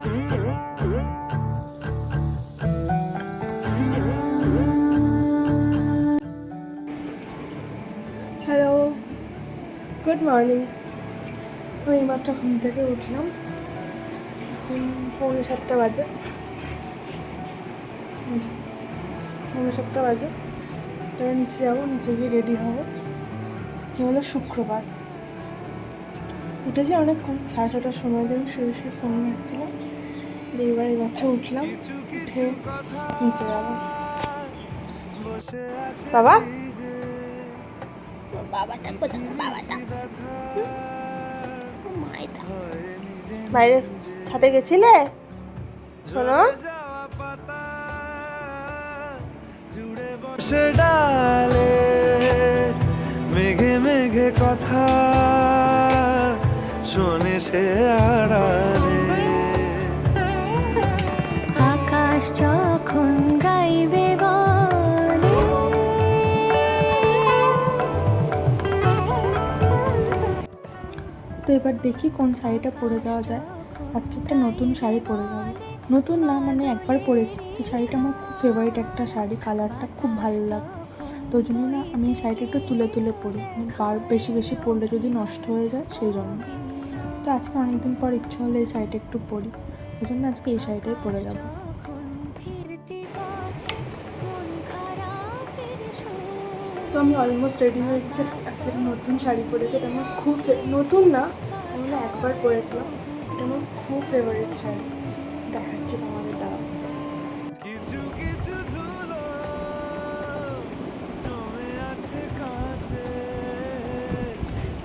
Hello good morning আমি এইমাত্র ঘুম থেকে উঠলাম। এখন পৌনে সাতটা বাজে। পৌনে সাতটা বাজে। তবে নিচে যাব, নিচে গিয়ে রেডি হব। আজকে হলো শুক্রবার। উঠেছি অনেকক্ষণ সাড়ে ছটার সময় দিয়ে শুয়ে শুয়ে ফোন ঘাটছিলাম। দিয়ে এবার এইমাত্র উঠলাম উঠে নিচে যাব। বাবা? বাবাটা কোথায়? বাবাটা? মাইটা বাইরে ছাদে গেছিলে? শোনো। বসে ডালে মেঘে মেঘে কথা শোনে সে আড়ালে। আকাশ যখন গাইবে বলে তো এবার দেখি কোন শাড়িটা পরে যাওয়া যায়। আজকে একটা নতুন শাড়ি পরে যাব। নতুন না মানে একবার পরেছি। এই শাড়িটা আমার খুব ফেভারিট একটা শাড়ি কালারটা খুব ভালো লাগে। তো ওই জন্য না আমি এই শাড়িটা একটু তুলে তুলে পরি। মানে বার বেশি বেশি পরলে যদি নষ্ট হয়ে যায় সেই জন্য। তো আজকে অনেকদিন পর ইচ্ছা হলো এই শাড়িটা একটু পরি। ওই জন্য আজকে এই শাড়িটাই পরে যাব। তো আমি অলমোস্ট রেডি হয়ে গেছি। আজকে নতুন শাড়ি পরেছি। এটা আমার খুব নতুন না, আমি একবার পরেছিলাম। এটা আমার খুব ফেভারিট শাড়ি। দেখাচ্ছি তোমাদের।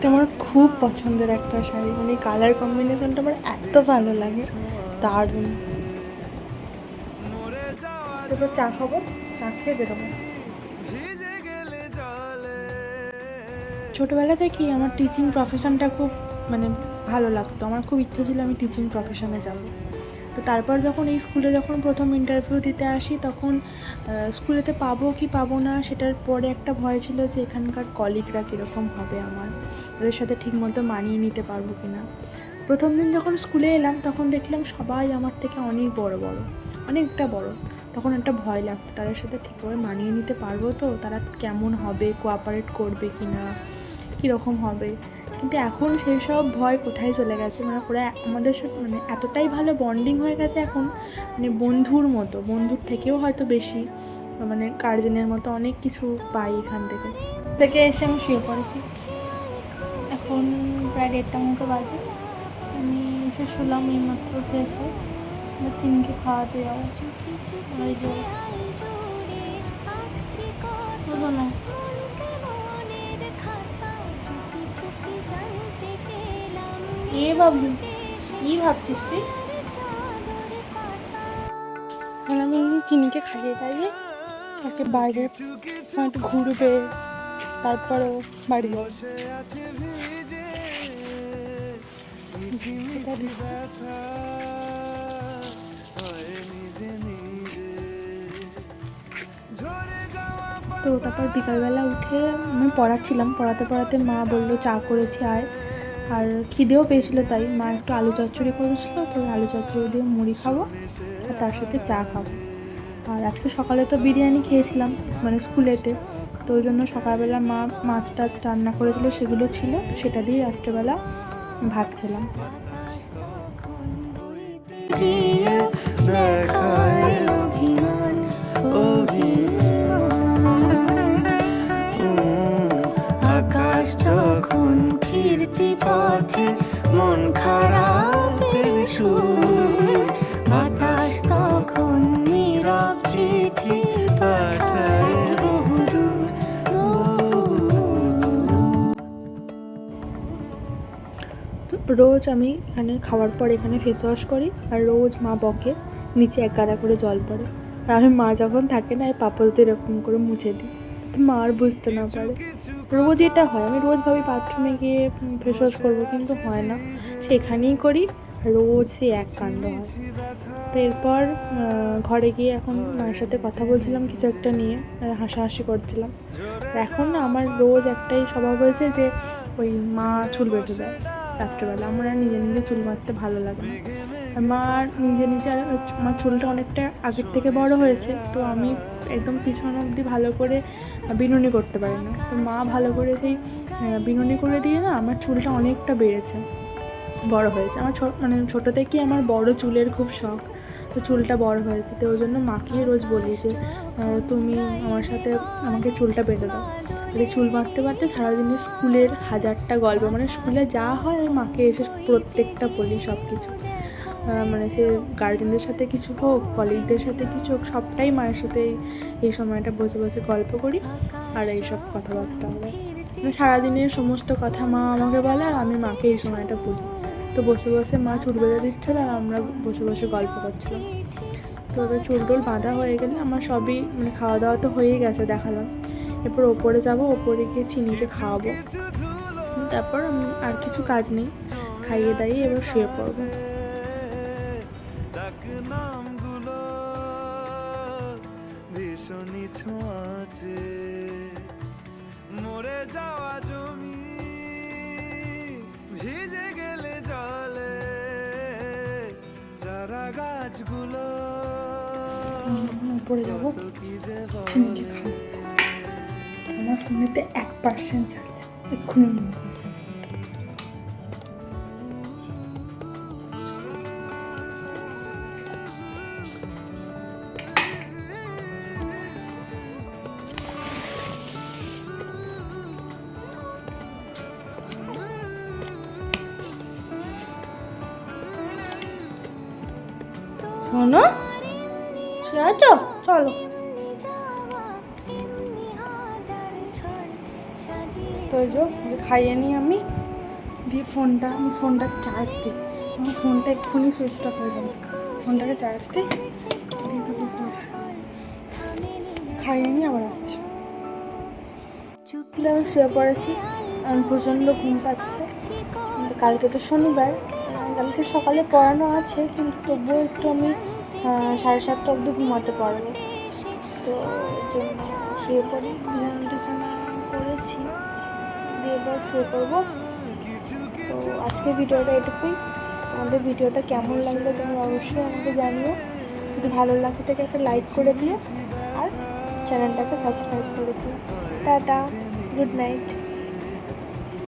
এটা আমার খুব পছন্দের একটা শাড়ি। মানে কালার কম্বিনেশনটা আমার এত ভালো লাগে। দারুণ। তারপর চা খাব, চা খেয়ে বেরোবো। ছোটোবেলা থেকেই আমার টিচিং প্রফেশনটা খুব মানে ভালো লাগতো। আমার খুব ইচ্ছে ছিল আমি টিচিং প্রফেশনে যাব। তো তারপর যখন এই স্কুলে যখন প্রথম ইন্টারভিউ দিতে আসি, তখন স্কুলেতে পাবো কি পাবো না সেটার পরে একটা ভয় ছিল যে এখানকার কলিগরা কীরকম হবে আমার? ওদের সাথে ঠিকমতো মানিয়ে নিতে পারব কি না প্রথম দিন যখন স্কুলে এলাম, তখন দেখলাম সবাই আমার থেকে অনেক বড় বড়, অনেকটা বড়। তখন একটা ভয় লাগতো, তাদের সাথে ঠিকভাবে মানিয়ে নিতে পারব তো? তারা কেমন হবে কোঅপারেট করবে কি না কীরকম হবে? কিন্তু এখন সেই সব ভয় কোথায় চলে গেছে? মানে ওরা আমাদের সাথে মানে এতটাই ভালো বন্ডিং হয়ে গেছে এখন মানে বন্ধুর মতো বন্ধুর থেকেও হয়তো বেশি মানে গার্জেনের মতো অনেক কিছু পাই এখান থেকে। থেকে এসে আমি শুয়ে পড়েছি। এখন প্রায় দেড়টা মতো বাজে। আমি এসে শুলাম এই মাত্র এসে। এবার চিনকে খাওয়াতে যাব ওই যে না। এ ভাবলি কি ভাবছিস তুই? আমি চিনিকে খাইয়ে দাইয়ে ওকে বাইরে একটু ঘুরবে, তারপরে বাড়ি তো তারপর বিকালবেলা উঠে আমি পড়াচ্ছিলাম, পড়াতে পড়াতে মা বলল, চা করেছি, আয়। আর খিদেও পেয়েছিল তাই মা একটু আলু চচ্চড়ি করেছিল তো আলু চচ্চড়ি দিয়ে মুড়ি খাব আর তার সাথে চা খাব। আর আজকে সকালে তো বিরিয়ানি খেয়েছিলাম মানে স্কুলেতে, তো ওই জন্য সকালবেলা মা মাছ টাছ রান্না করে করেছিল, সেগুলো ছিল সেটা দিয়ে রাত্রেবেলা ভাত খেলাম। দেখায় রোজ আমি এখানে খাওয়ার পর এখানে ফেস ওয়াশ করি আর রোজ মা বকে নিচে এক গাদা করে জল পড়ে। আর আমি মা যখন থাকে না, এই পাপলতে এরকম করে মুছে দিই। মা আর বুঝতে না পারে। রোজ এটা হয়। আমি রোজ ভাবি বাথরুমে গিয়ে ফেস ওয়াশ করব, কিন্তু হয় না। সেখানেই করি। রোজ সেই এক কাণ্ড হয়। তো এরপর ঘরে গিয়ে এখন মায়ের সাথে কথা বলছিলাম কিছু একটা নিয়ে হাসাহাসি করছিলাম। এখন না আমার রোজ একটাই স্বভাব হয়েছে যে, ওই মা চুল বেঁধে দেয় রাত্রেবেলা। আমার আর নিজে নিজে চুল মারতে ভালো লাগে না। আমার নিজে নিজে আর আমার চুলটা অনেকটা আগের থেকে বড় হয়েছে, তো আমি একদম পিছন অবধি ভালো করে বিনুনি করতে পারি না। তো মা ভালো করে সেই বিনুনি করে দিয়ে না আমার চুলটা অনেকটা বেড়েছে। বড় হয়েছে। আমার মানে ছোটো থেকেই আমার বড় চুলের খুব শখ। তো চুলটা বড় হয়েছে। তো ওই জন্য মাকে রোজ বলি যে তুমি আমার সাথে আমাকে চুলটা বেঁধে দাও। এই চুল বাঁধতে বাঁধতে সারাদিনে স্কুলের হাজারটা গল্প মানে স্কুলে যা হয় আমি মাকে এসে প্রত্যেকটা বলি সব কিছু মানে সে গার্জেনদের সাথে কিছু হোক কলিগদের সাথে কিছু হোক, সবটাই মায়ের সাথে এই- সময়টা বসে বসে গল্প করি আর এইসব কথাবার্তা হবে মানে সারাদিনের সমস্ত কথা মা আমাকে বলে আর আমি মাকে এই সময়টা বলি। তো বসে বসে মা চুল বেঁধে দিচ্ছিল আর আমরা বসে বসে গল্প করছিলাম। তো এবার চুল টুল বাঁধা হয়ে গেলে আমার সবই মানে খাওয়া দাওয়া তো হয়েই গেছে দেখালাম। এরপর ওপরে যাব, ওপরে গিয়ে চিনিকে খাওয়াবো। তারপর আমি আর কিছু কাজ নেই, খাইয়ে দাইয়ে এবার শুয়ে পড়ব। মরে যাওয়া জমি ভিজে গাছগুলো। পড়ে যাব। আমার ফোনেতে এক পার্সেন্ট চার্জ। এক্ষুনি শোনো। আছো? চলো। তো যে খাইয়ে নিই আমি। দিয়ে ফোনটা, আমি ফোনটা চার্জ দিই। আমার ফোনটা এক্ষুনি সুইচ অফ হয়ে যাবে। ফোনটাকে চার্জ দিই। দিয়ে পরে খাইয়ে নিয়ে আবার আসছি। চুপলে আমি শুয়ে পড়েছি। আমি প্রচণ্ড ঘুম পাচ্ছে। কিন্তু কালকে তো শনিবার। কালকে সকালে পড়ানো আছে, কিন্তু তবুও একটু আমি সাড়ে সাতটা অবধি ঘুমাতে পারব তো শুয়ে পড়ি, বিছানা টিছানা করেছি, দিয়ে এবার শুয়ে পড়ব। তো আজকে ভিডিওটা এটুকুই। আমাদের ভিডিওটা কেমন লাগল তোমরা অবশ্যই আমাকে জানিও। যদি ভালো লাগে থাকে একটা লাইক করে দিও, আর চ্যানেলটাকে সাবস্ক্রাইব করে দিও। Tata, good night.